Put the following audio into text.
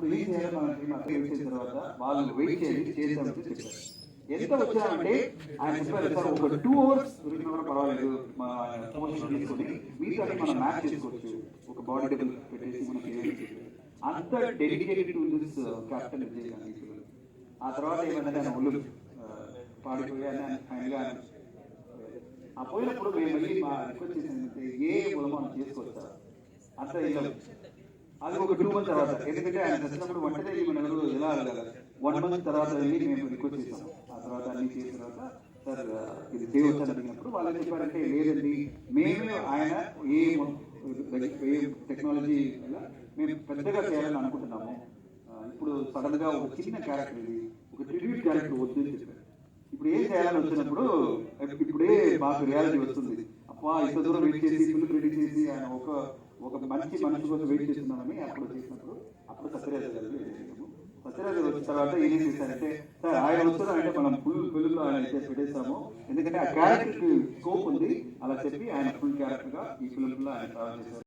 అప్పుడు ఏం చేయాలి మన టీం అక్కడ చేసిన తర్వాత వాళ్ళు వెయిట్ చేయండి చేద్దామని చెప్పారు. ఎంత వచ్చామంటే ఆయన చెప్పారు సార్ ఒక టూ అవర్స్ గురించి కూడా పర్వాలేదు. మా ప్రమోషన్ తీసుకొని మీతో మనం మ్యాచ్ చేసుకోవచ్చు. ఒక బాడీ టేబుల్ పెట్టేసి మనం చేయొచ్చు అంత dedicated to this captain Vijay Gandhi ఆ తర్వాత ఏమంటే ఆయన ఒళ్ళు పాడిపోయాను ఆయన ఫైనల్గా ఆయన ఆ పోయినప్పుడు మేము వెళ్ళి మా రిక్వెస్ట్ చేసిన ఏ పొలం మనం చేసుకోవచ్చా అంత ఇలా అది ఒక టూ మంత్ తర్వాత. ఎందుకంటే ఆయన వచ్చినప్పుడు వెంటనే ఈ మన ఎవరు ఎలా వన్ మంత్ తర్వాత వెళ్ళి మేము రిక్వెస్ట్ చేసాం ఆ తర్వాత అన్ని చేసిన తర్వాత సార్ ఇది చేయవచ్చు అడిగినప్పుడు వాళ్ళు చెప్పారంటే లేదండి మేము ఆయన ఏ ఏ టెక్నాలజీ మేము పెద్దగా చేయాలని అనుకుంటున్నాము. ఇప్పుడు సడన్గా ఒక చిన్న క్యారెక్టర్ ఇది ఒక ట్రిబ్యూట్ క్యారెక్టర్ వద్దు అని చెప్పారు. ఇప్పుడు ఏం చేయాలని వచ్చినప్పుడు ఇప్పుడే మాకు రియాలిటీ వస్తుంది. అప్ప ఇంత దూరం వెయిట్ చేసి ఫిల్మ్ రెడీ చేసి ఆయన ఒక ఒక మంచి మనిషి కోసం వెయిట్ చేస్తున్నామని అప్పుడు చేసినప్పుడు అప్పుడు సత్యరాజు గారు చేసాము సత్యరాజు వచ్చిన తర్వాత ఏం చేశారంటే సార్ ఆయన వస్తున్నారంటే మనం ఫుల్ ఫుల్లో ఆయన పెట్టేస్తాము. ఎందుకంటే ఆ క్యారెక్టర్ స్కోప్ ఉంది. అలా చెప్పి ఆయన ఫుల్ క్యారెక్టర్గా ఈ ఫిల్మ్లో ఆయన ట్రావెల్ చేశారు.